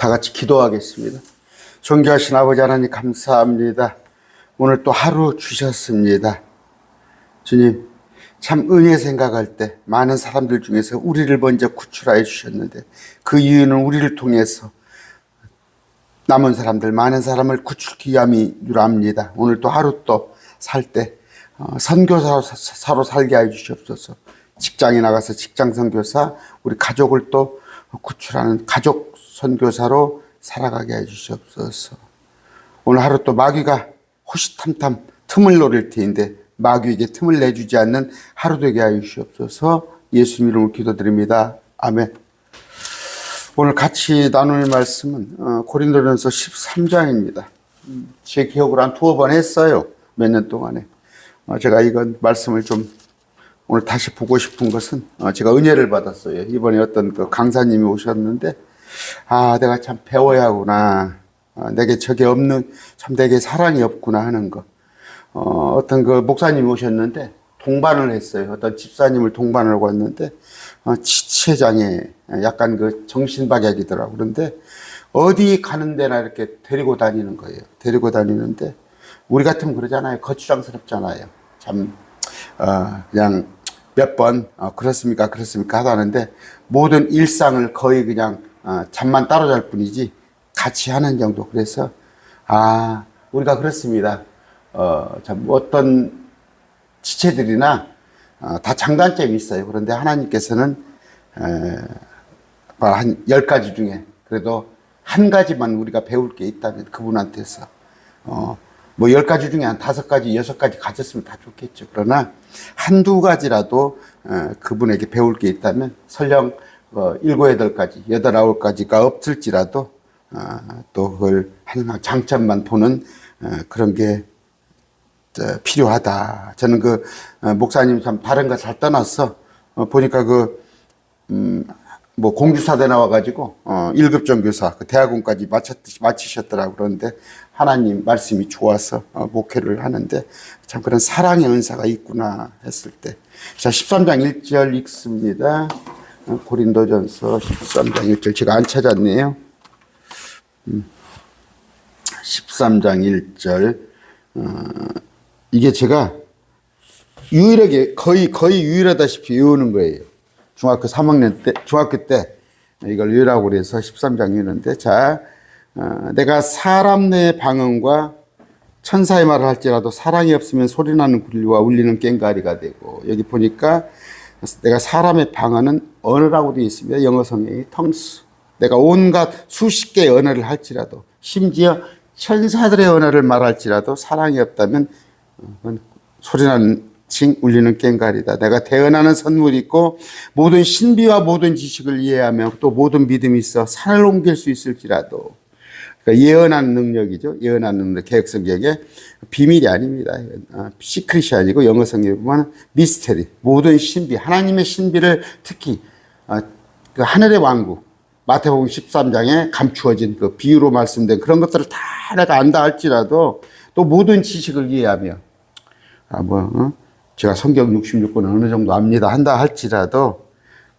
다 같이 기도하겠습니다. 존귀하신 아버지 하나님 감사합니다. 오늘 또 하루 주셨습니다. 주님, 참 은혜 생각할 때 많은 사람들 중에서 우리를 먼저 구출하여 주셨는데 그 이유는 우리를 통해서 남은 사람들, 많은 사람을 구출기 위함이 유랍니다. 오늘 또 하루 또 살때 어, 선교사로 살게 해 주시옵소서. 직장에 나가서 직장 선교사, 우리 가족을 또 구출하는 가족 선교사로 살아가게 해 주시옵소서. 오늘 하루 또 마귀가 호시탐탐 틈을 노릴 테인데 마귀에게 틈을 내주지 않는 하루 되게 하여 주시옵소서. 예수님 이름으로 기도드립니다. 아멘. 오늘 같이 나눌 말씀은 어, 고린도전서 13장입니다. 제 기억으로 한 두어 번 했어요. 몇 년 동안에. 어, 제가 이건 말씀을 좀 오늘 다시 보고 싶은 것은 어, 제가 은혜를 받았어요. 이번에 어떤 그 강사님이 오셨는데 아 내가 참 배워야 하구나. 아, 내게 저게 없는 참 내게 사랑이 없구나 하는 거. 어, 어떤 그 목사님이 오셨는데 동반을 했어요. 어떤 집사님을 동반을 하고 왔는데 어, 지체장애 약간 그 정신박약이더라고. 그런데 어디 가는 데나 이렇게 데리고 다니는 거예요. 데리고 다니는데 우리 같으면 그러잖아요. 거추장스럽잖아요. 참 어, 그냥 몇 번 어, 그렇습니까 그렇습니까 하다는데 모든 일상을 거의 그냥 어, 잠만 따로 잘 뿐이지 같이 하는 정도. 그래서 아 우리가 그렇습니다. 어 참 어떤 지체들이나 어, 다 장단점이 있어요. 그런데 하나님께서는 한열 가지 중에 그래도 한 가지만 우리가 배울 게 있다면 그분한테서 어, 뭐 열 가지 중에 한 다섯 가지, 여섯 가지 가졌으면 다 좋겠죠. 그러나 한두 가지라도 어, 그분에게 배울 게 있다면 설령 어, 일곱, 여덟 가지, 여덟, 아홉 가지가 없을지라도 어, 또 그걸 항상 장점만 보는 어, 그런 게 저, 필요하다. 저는 그 어, 목사님 참 다른 거 잘 떠났어. 어, 보니까 그 음, 뭐 공주사대 나와가지고 어, 1급 정교사 그 대학원까지 마쳤, 마치셨더라고 그러는데 하나님 말씀이 좋아서 어, 목회를 하는데 참 그런 사랑의 은사가 있구나 했을 때 자 13장 1절 읽습니다 어, 고린도전서 13장 1절. 제가 안 찾았네요. 음, 13장 1절. 어, 이게 제가 유일하게 거의 거의 유일하다시피 외우는 거예요. 중학교 3학년 때 중학교 때 이걸 외우라고 그래서 13장 외우는데 자 어, 내가 사람 내 방언과 천사의 말을 할지라도 사랑이 없으면 소리나는 굴리와 울리는 꽹가리가 되고 여기 보니까 내가 사람의 방언은 언어라고 되어 있습니다. 영어 성경이 텅스. 내가 온갖 수십 개의 언어를 할지라도 심지어 천사들의 언어를 말할지라도 사랑이 없다면 어, 소리나는 칭 울리는 꽹가리다. 내가 대언하는 선물이 있고 모든 신비와 모든 지식을 이해하며 또 모든 믿음이 있어 산을 옮길 수 있을지라도 그러니까 예언하는 능력이죠. 예언하는 능력. 개혁성경에 비밀이 아닙니다. 아, 시크릿이 아니고 영어 성경에 미스테리. 모든 신비. 하나님의 신비를 특히 아, 그 하늘의 왕국. 마태복음 13장에 감추어진 그 비유로 말씀된 그런 것들을 다 내가 안다 할지라도 또 모든 지식을 이해하며 아, 뭐, 어? 제가 성경 66권 어느 정도 압니다 한다 할지라도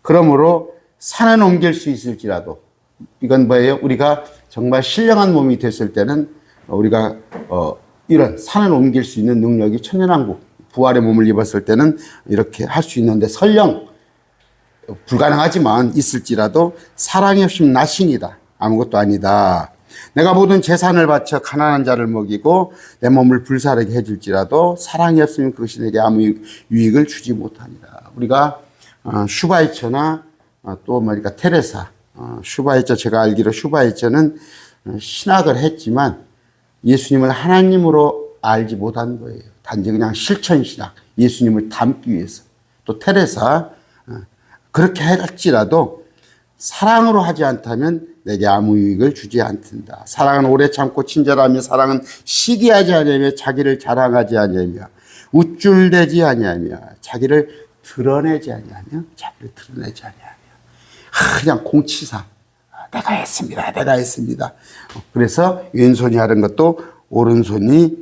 그러므로 산을 옮길 수 있을지라도 이건 뭐예요? 우리가 정말 신령한 몸이 됐을 때는 우리가 어, 이런 산을 옮길 수 있는 능력이 천연왕국 부활의 몸을 입었을 때는 이렇게 할 수 있는데 설령 불가능하지만 있을지라도 사랑이 없으면 나신이다. 아무것도 아니다. 내가 모든 재산을 바쳐 가난한 자를 먹이고 내 몸을 불사르게 해줄지라도 사랑이 없으면 그것이 내게 아무 유익을 주지 못하니라. 우리가 어, 슈바이처나 어, 또 뭐니까 테레사, 어, 슈바이처 제가 알기로 슈바이처는 어, 신학을 했지만 예수님을 하나님으로 알지 못한 거예요. 단지 그냥 실천 신학, 예수님을 닮기 위해서. 또 테레사 어, 그렇게 할지라도 사랑으로 하지 않다면 내게 아무 유익을 주지 않든다. 사랑은 오래 참고 친절하며 사랑은 시기하지 아니하며 자기를 자랑하지 아니하며 우쭐대지 아니하며 자기를 드러내지 아니하며 자기를 드러내지 아니하며 하, 그냥 공치사 아, 내가 했습니다. 내가 했습니다. 어, 그래서 왼손이 하는 것도 오른손이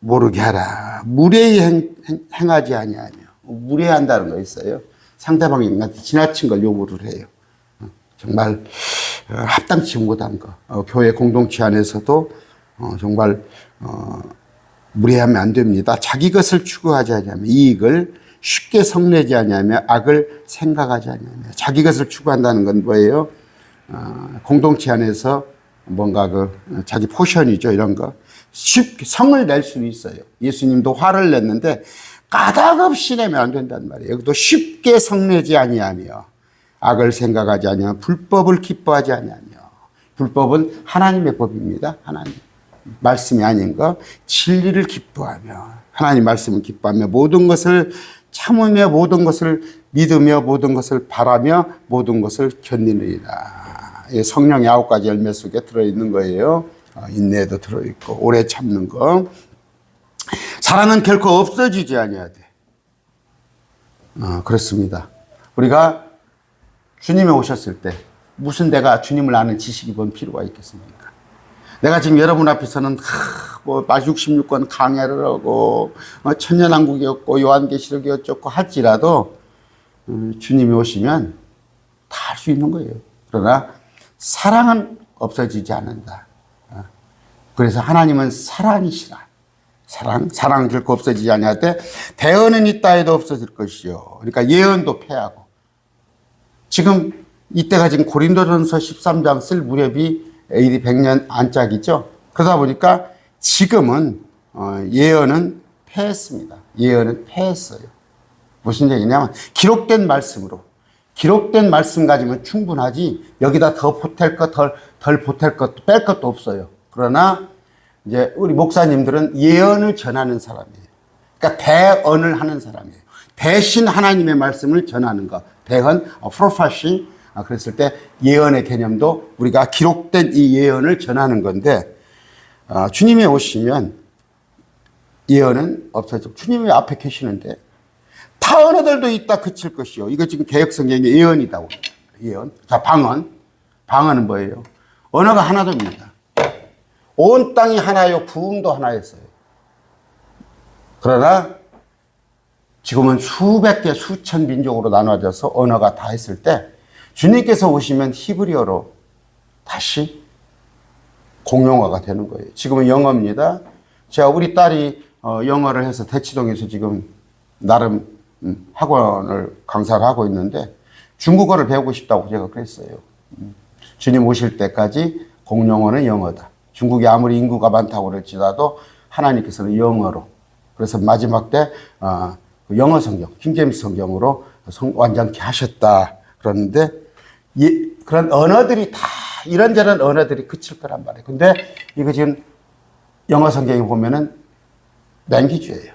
모르게 하라. 무례히 행, 행, 하지 아니하며 무례한다는 거 있어요. 상대방한테 지나친 걸 요구를 해요. 어, 정말 어, 합당치 못한 거, 어, 교회 공동체 안에서도 어, 정말 어, 무례하면 안 됩니다. 자기 것을 추구하지 않으면 이익을 쉽게 성내지 않으면 악을 생각하지 않으면 자기 것을 추구한다는 건 뭐예요? 어, 공동체 안에서 뭔가 그 어, 자기 포션이죠 이런 거 쉽게 성을 낼 수 있어요. 예수님도 화를 냈는데 까닭없이 내면 안 된단 말이에요. 여기도 쉽게 성내지 아니하며 악을 생각하지 아니하며 불법을 기뻐하지 아니하며 불법은 하나님의 법입니다. 하나님 말씀이 아닌 거 진리를 기뻐하며 하나님 말씀을 기뻐하며 모든 것을 참으며 모든 것을 믿으며 모든 것을 바라며 모든 것을 견디느니라. 이 성령의 아홉 가지 열매 속에 들어있는 거예요. 어, 인내도 들어있고 오래 참는 거. 사랑은 결코 없어지지 아니해야 돼. 어, 그렇습니다. 우리가 주님이 오셨을 때 무슨 내가 주님을 아는 지식이 뭔 필요가 있겠습니까? 내가 지금 여러분 앞에서는 하, 뭐 66권 강해를 하고 어, 천년왕국이었고 요한계시록이 어쩌고 할지라도 음, 주님이 오시면 다 할 수 있는 거예요. 그러나 사랑은 없어지지 않는다. 어, 그래서 하나님은 사랑이시라. 사랑, 사랑 결코 없어지지 아니하되 대언은 해도 없어질 것이요. 그러니까 예언도 패하고 지금 이때가 지금 고린도전서 13장 쓸 무렵이 AD 100년 안짝이죠. 그러다 보니까 지금은 어, 예언은 패했습니다. 예언은 패했어요. 무슨 얘기냐면 기록된 말씀으로 기록된 말씀 가지면 충분하지 여기다 더 보탤 것, 덜, 덜 보탤 것도 뺄 것도 없어요. 그러나 이제 우리 목사님들은 예언을 전하는 사람이에요. 그러니까 대언을 하는 사람이에요. 대신 하나님의 말씀을 전하는 것. 대언, 어, 프로파시. 아, 그랬을 때 예언의 개념도 우리가 기록된 이 예언을 전하는 건데, 아, 주님이 오시면 예언은 없어지고, 주님이 앞에 계시는데, 타 언어들도 있다 그칠 것이요. 이거 지금 개혁성경의 예언이다고. 예언. 자, 방언. 방언은 뭐예요? 언어가 하나도입니다. 온 땅이 하나요, 부흥도 하나였어요. 그러나 지금은 수백 개, 수천 민족으로 나눠져서 언어가 다 했을 때 주님께서 오시면 히브리어로 다시 공용어가 되는 거예요. 지금은 영어입니다. 제가 우리 딸이 어, 영어를 해서 대치동에서 지금 나름 음, 학원을 강사를 하고 있는데 중국어를 배우고 싶다고 제가 그랬어요. 음, 주님 오실 때까지 공용어는 영어다. 중국이 아무리 인구가 많다고 그럴지라도 하나님께서는 영어로 그래서 마지막 때 어, 그 영어 성경, 킹제임스 성경으로 성, 완전케 하셨다 그러는데 예, 그런 언어들이 다 이런저런 언어들이 그칠 거란 말이에요. 근데 이거 지금 영어 성경에 보면은 랭귀지예요.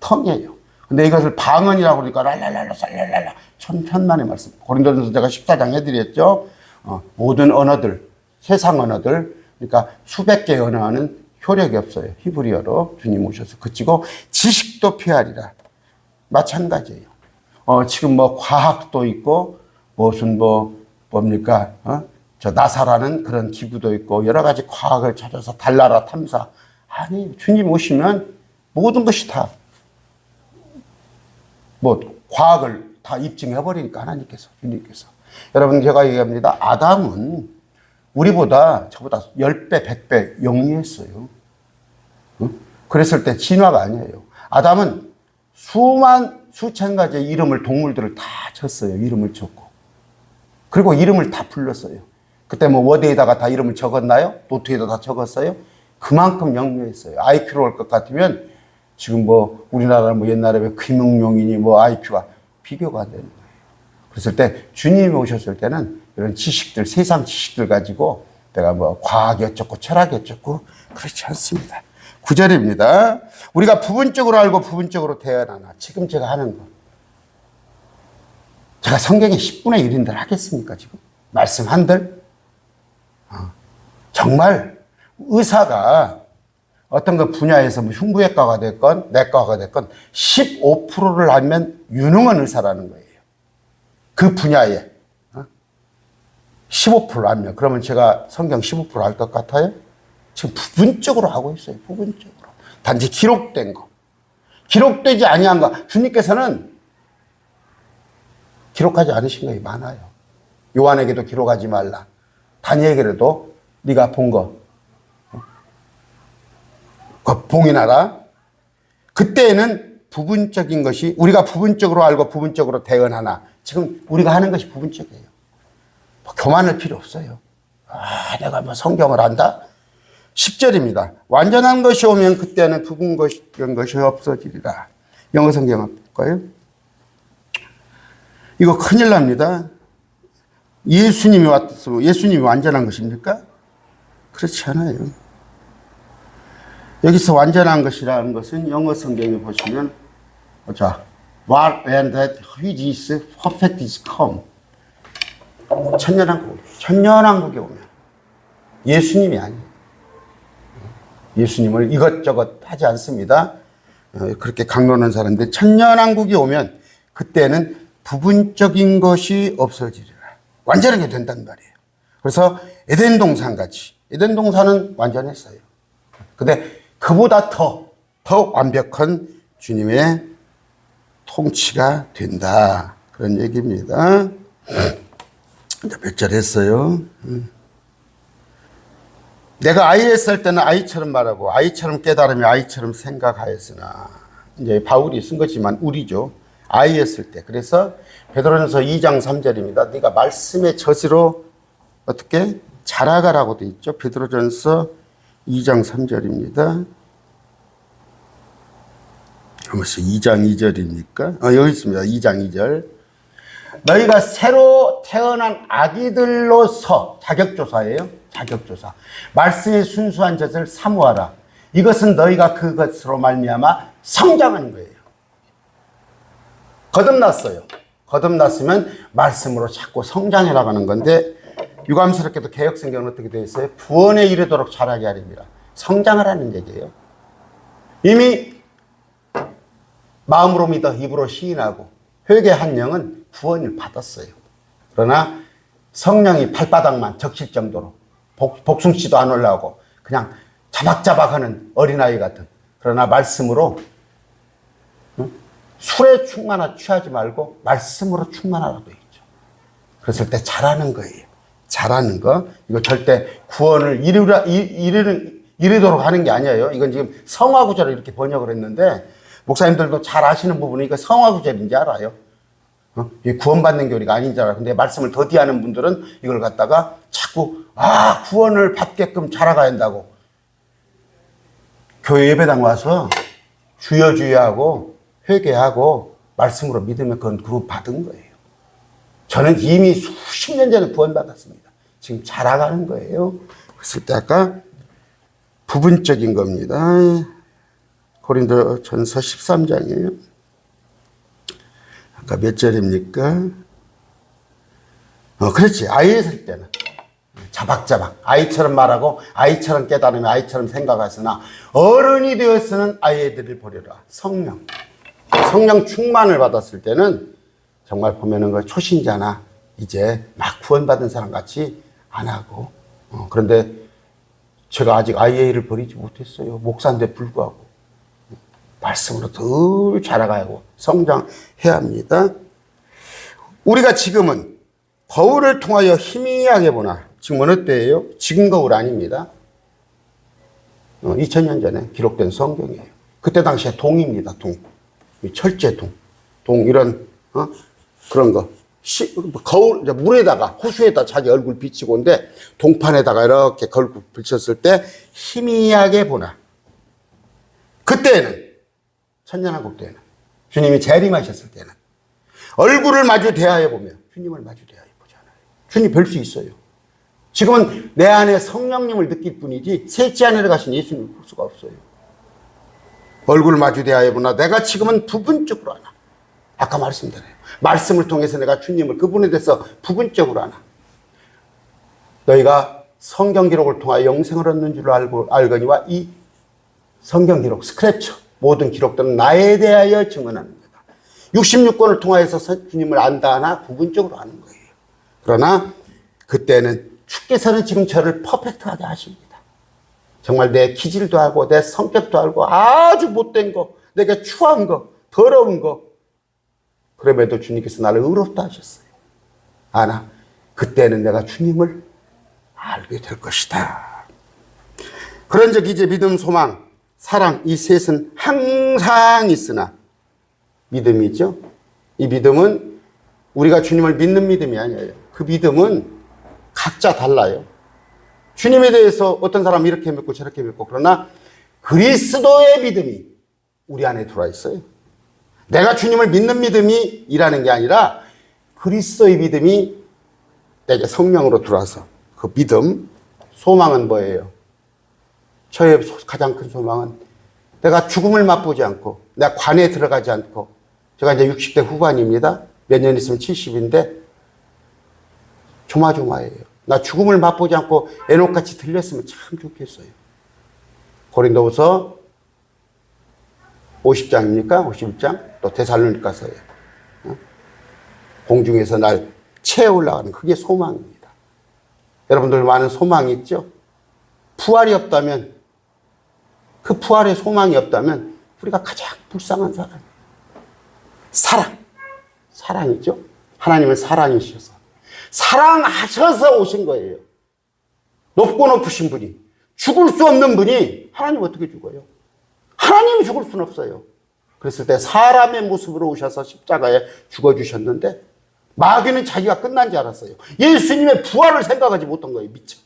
텅이에요. 근데 이것을 방언이라고 그러니까 랄랄랄라 쌀랄랄라 천, 천만의 말씀. 고린도전서 제가 14장 해드렸죠. 어, 모든 언어들, 세상 언어들, 그러니까 수백 개의 언어는 효력이 없어요. 히브리어로 주님 오셔서 그치고 지식도 피하리라. 마찬가지예요. 어, 지금 뭐 과학도 있고 무슨 뭐 뭡니까? 어? 저 나사라는 그런 기구도 있고 여러 가지 과학을 찾아서 달나라 탐사. 아니 주님 오시면 모든 것이 다 뭐 과학을 다 입증해 버리니까 하나님께서 주님께서 여러분 제가 얘기합니다. 아담은 우리보다 저보다 10배, 100배 영리했어요. 응? 그랬을 때 진화가 아니에요. 아담은 수만, 수천 가지의 이름을, 동물들을 다 쳤어요. 이름을 쳤고. 그리고 이름을 다 불렀어요. 그때 뭐 워드에다가 다 이름을 적었나요? 노트에다 다 적었어요? 그만큼 영리했어요. IQ로 올 것 같으면 지금 뭐 우리나라 뭐 옛날에 왜 금융용이니 뭐 IQ가 비교가 안 되는 거예요. 그랬을 때 주님이 오셨을 때는 이런 지식들, 세상 지식들 가지고 내가 뭐 과학이 어쩌고 철학이 어쩌고 그렇지 않습니다. 구절입니다. 우리가 부분적으로 알고 부분적으로 대언하나. 지금 제가 하는 거. 제가 성경의 10분의 1인들 하겠습니까, 지금? 말씀 한들? 어. 정말 의사가 어떤 그 분야에서 뭐 흉부외과가 됐건 내과가 됐건 15%를 하면 유능한 의사라는 거예요. 그 분야에. 15% 하면 그러면 제가 성경 15%할 것 같아요? 지금 부분적으로 하고 있어요. 부분적으로. 단지 기록된 거. 기록되지 아니한 거. 주님께서는 기록하지 않으신 것이 많아요. 요한에게도 기록하지 말라. 다니엘에게도 네가 본 거. 그 봉인하라. 그때는 부분적인 것이 우리가 부분적으로 알고 부분적으로 대언하나 지금 우리가 하는 것이 부분적이에요. 뭐 교만할 필요 없어요. 아, 내가 뭐 성경을 안다? 10절입니다. 완전한 것이 오면 그때는 부분 것이, 것이 없어지리라. 영어 성경 볼까요? 이거 큰일 납니다. 예수님이 왔어. 예수님이 완전한 것입니까? 그렇지 않아요. 여기서 완전한 것이라는 것은 영어 성경에 보시면 자, what and that which is perfect is come. 천년왕국, 천년왕국에 오면 예수님이 아니에요. 예수님을 이것저것 하지 않습니다. 어, 그렇게 강론한 사람인데 천년왕국이 오면 그때는 부분적인 것이 없어지리라. 완전하게 된단 말이에요. 그래서 에덴 동산 같이 에덴 동산은 완전했어요. 근데 그보다 더, 더 완벽한 주님의 통치가 된다. 그런 얘기입니다. 몇절 했어요? 음. 내가 아이였을 때는 아이처럼 말하고 아이처럼 깨달으며 아이처럼 생각하였으나 이제 바울이 쓴 거지만 우리죠. 아이였을 때. 그래서 베드로전서 2장 3절입니다. 네가 말씀의 저지로 어떻게 자라가라고 돼 있죠. 베드로전서 2장 3절입니다. 무슨 2장 2절입니까? 어, 여기 있습니다. 2장 2절. 너희가 새로 태어난 아기들로서 자격조사예요. 자격조사. 말씀의 순수한 젖을 사모하라. 이것은 너희가 그것으로 말미암아 성장하는 거예요. 거듭났어요. 거듭났으면 말씀으로 자꾸 성장해 나가는 건데 유감스럽게도 개혁성경은 어떻게 되어 있어요? 구원에 이르도록 자라게 하립니다. 성장하라는 얘기예요. 이미 마음으로 믿어 입으로 시인하고 회개한 영은 구원을 받았어요. 그러나 성령이 발바닥만 적실 정도로 복, 복숭치도 안 올라오고 그냥 자박자박하는 어린아이 같은 그러나 말씀으로 응? 술에 충만하 취하지 말고 말씀으로 충만하라고 있죠. 그랬을 때 잘하는 거예요. 잘하는 거 이거 절대 구원을 이루라 이르는 이르도록 하는 게 아니에요. 이건 지금 성화구절을 이렇게 번역을 했는데 목사님들도 잘 아시는 부분은 이거 성화구절인지 알아요. 어? 이 구원받는 교리가 아닌 줄 알아요. 근데 말씀을 더디하는 분들은 이걸 갖다가 자꾸 아 구원을 받게끔 자라가야 한다고 교회 예배당 와서 주여 주여 하고 회개하고 말씀으로 믿으면 그건 그룹 받은 거예요. 저는 이미 수십 년 전에 구원받았습니다. 지금 자라가는 거예요. 그랬을 때 아까 부분적인 겁니다. 고린도 전서 13장이에요. 아까 몇 절입니까? 어, 그렇지. 아이였을 때는. 자박자박. 아이처럼 말하고, 아이처럼 깨달으며, 아이처럼 생각하으나, 어른이 되었으는 아이들을 보려라. 성령. 성령 충만을 받았을 때는, 정말 보면은 그 초신자나, 이제 막 구원받은 사람 같이 안 하고, 어, 그런데 제가 아직 IA를 버리지 못했어요. 목사인데 불구하고. 말씀으로 더 자라가고 성장해야 합니다. 우리가 지금은 거울을 통하여 희미하게 보나 지금 어느 때예요? 지금 거울 아닙니다. 2000년 전에 기록된 성경이에요. 그때 당시에 동입니다. 동. 철제 동. 동 이런 어? 그런 거. 시, 거울 물에다가 호수에다 자기 얼굴 비치고 온데 동판에다가 이렇게 얼굴 비쳤을 때 희미하게 보나. 그때는 천년왕국 때는 주님이 재림하셨을 때는 얼굴을 마주 대하여 보면 주님을 마주 대하여 보잖아요. 주님 뵐 수 있어요. 지금은 내 안에 성령님을 느낄 뿐이지 셋째 하늘에 가신 예수님을 볼 수가 없어요. 얼굴을 마주 대하여 보나 내가 지금은 부분적으로 하나. 아까 말씀드려요. 말씀을 통해서 내가 주님을 그분에 대해서 부분적으로 하나. 너희가 성경 기록을 통하여 영생을 얻는 줄 알고 알거니와 이 성경 기록 스크랩처 모든 기록들은 나에 대하여 증언하는 거다. 66권을 통하여서 주님을 안다 하나 부분적으로 아는 거예요. 그러나 그때는 주께서는 지금 저를 퍼펙트하게 하십니다. 정말 내 기질도 알고 내 성격도 알고 아주 못된 거, 내가 추한 거, 더러운 거. 그럼에도 주님께서 나를 의롭다 하셨어요. 아나 그때는 내가 주님을 알게 될 것이다. 그런 적 이제 믿음, 소망, 사랑 이 셋은 항상 있으나 믿음이죠. 이 믿음은 우리가 주님을 믿는 믿음이 아니에요. 그 믿음은 각자 달라요. 주님에 대해서 어떤 사람은 이렇게 믿고 저렇게 믿고 그러나 그리스도의 믿음이 우리 안에 들어와 있어요. 내가 주님을 믿는 믿음이 일하는 게 아니라 그리스도의 믿음이 내게 성령으로 들어와서 그 믿음, 소망은 뭐예요? 저의 소- 가장 큰 소망은 내가 죽음을 맛보지 않고 내가 관에 들어가지 않고 제가 이제 60대 후반입니다. 몇 년 있으면 70인데 조마조마해요. 나 죽음을 맛보지 않고 애녹같이 들렸으면 참 좋겠어요. 고린도후서 50장입니까? 51장? 또 데살로니가서예요. 어? 공중에서 날 채워 올라가는 그게 소망입니다. 여러분들 많은 소망이 있죠? 부활이 없다면 그 부활의 소망이 없다면 우리가 가장 불쌍한 사람. 사랑. 사랑이죠? 하나님은 사랑이셔서. 사랑하셔서 오신 거예요. 높고 높으신 분이. 죽을 수 없는 분이 하나님 어떻게 죽어요? 하나님이 죽을 수는 없어요. 그랬을 때 사람의 모습으로 오셔서 십자가에 죽어주셨는데 마귀는 자기가 끝난 줄 알았어요. 예수님의 부활을 생각하지 못한 거예요. 미쳐.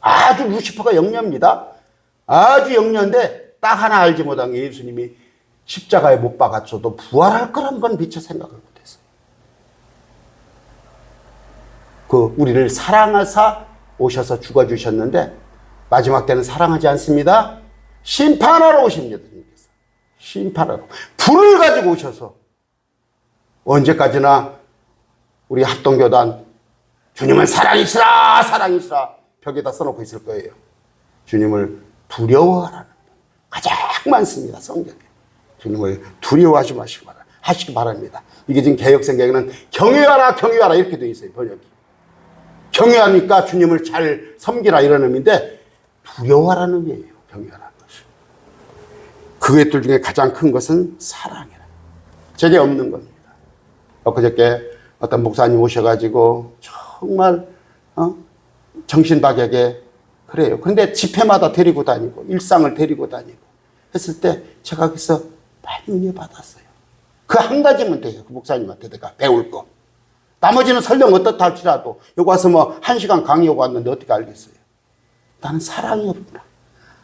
아주 루시퍼가 영녀입니다. 아주 영녀인데 딱 하나 알지 못한 게 예수님이 십자가에 못 박았어도 부활할 거란 건 미처 생각을 못했어요. 그 우리를 사랑하사 오셔서 죽어주셨는데 마지막 때는 사랑하지 않습니다. 심판하러 오십니다. 심판하러. 불을 가지고 오셔서 언제까지나 우리 합동교단 주님은 사랑이시라 사랑이시라 벽에다 써놓고 있을 거예요. 주님을 두려워하라는 가장 많습니다. 성경에. 주님을 두려워하지 마시기 바라 하시기 바랍니다. 이게 지금 개혁 성경에는 경외하라 경외하라 이렇게 되어 있어요. 번역이. 경외하니까 주님을 잘 섬기라 이런 의미인데 두려워하라는 의미예요. 경외하라는 것이. 그것들 중에 가장 큰 것은 사랑이라. 제게 없는 겁니다. 엊그저께 어떤 목사님 오셔가지고 정말 어? 정신박약에 그래요. 근데 집회마다 데리고 다니고 일상을 데리고 다니고 했을 때 제가 거기서 많이 은혜 받았어요. 그 한 가지면 돼요. 그 목사님한테 내가 배울 거. 나머지는 설령 어떻다 할지라도 여기 와서 뭐 한 시간 강의하고 왔는데 어떻게 알겠어요? 나는 사랑이 없구나.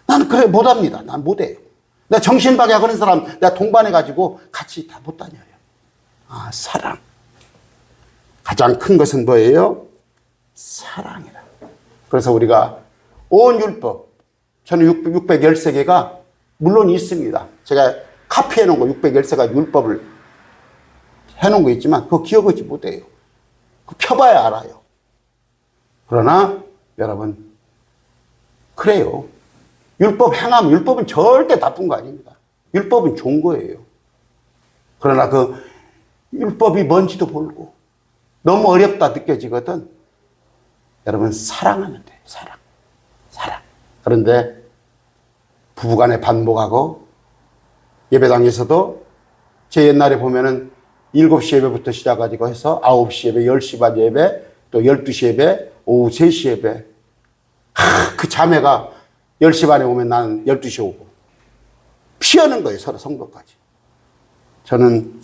나는 그래 못합니다. 난 못해요. 나 정신박약 하는 사람 내가 동반해가지고 같이 다 못 다녀요. 아 사랑. 가장 큰 것은 뭐예요? 사랑이라. 그래서 우리가 온 율법, 저는 600, 613개가 물론 있습니다. 제가 카피해 놓은 거 613가지 율법을 해 놓은 거 있지만 그거 기억하지 못해요. 그 펴봐야 알아요. 그러나 여러분, 그래요. 율법 행하면 율법은 절대 나쁜 거 아닙니다. 율법은 좋은 거예요. 그러나 그 율법이 뭔지도 모르고 너무 어렵다 느껴지거든. 여러분 사랑하면 돼요. 사랑. 사랑. 그런데 부부간에 반복하고 예배당에서도 제 옛날에 보면은 7시 예배부터 시작하고 해서 9시 예배, 10시 반 예배, 또 12시 예배, 오후 3시 예배. 하, 그 자매가 10시 반에 오면 나는 12시 오고. 피하는 거예요, 서로 성도까지. 저는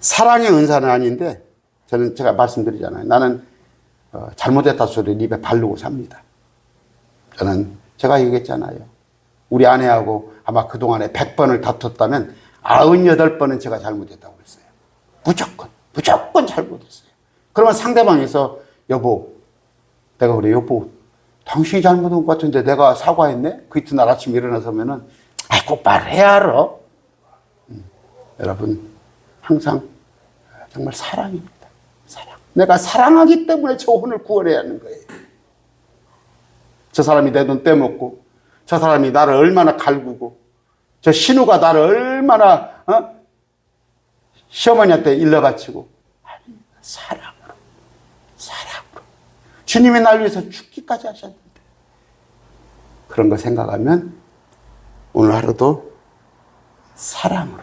사랑의 은사는 아닌데, 저는 제가 말씀드리잖아요. 나는 어, 잘못했다 소리를 입에 바르고 삽니다. 저는 제가 얘기했잖아요. 우리 아내하고 아마 그동안에 100번을 다퉜다면 98번은 제가 잘못했다고 그랬어요. 무조건, 무조건 잘못했어요. 그러면 상대방에서 여보, 내가 그래, 여보, 당신이 잘못한 것 같은데 내가 사과했네? 그 이튿날 아침에 일어나서면은, 아, 곧말 해야 알아. 음, 여러분, 항상 정말 사랑입니다. 사랑. 내가 사랑하기 때문에 저 혼을 구원해야 하는 거예요. 저 사람이 내 돈 떼먹고, 저 사람이 나를 얼마나 갈구고, 저 신우가 나를 얼마나, 어? 시어머니한테 일러 바치고, 사랑으로, 사랑으로. 주님이 날 위해서 죽기까지 하셨는데. 그런 거 생각하면, 오늘 하루도 사랑으로,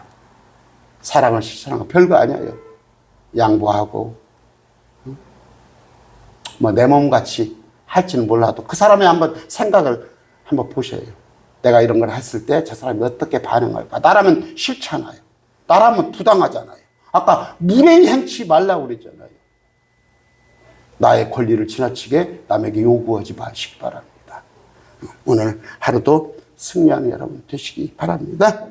사랑을 실천하는 거 별거 아니에요. 양보하고, 응? 뭐내 몸 같이 할지는 몰라도 그 사람의 한번 생각을 한번 보셔요. 내가 이런 걸 했을 때 저 사람이 어떻게 반응할까? 나라면 싫잖아요. 나라면 부당하잖아요. 아까 무례히 행치 말라고 그랬잖아요. 나의 권리를 지나치게 남에게 요구하지 마시기 바랍니다. 오늘 하루도 승리하는 여러분 되시기 바랍니다.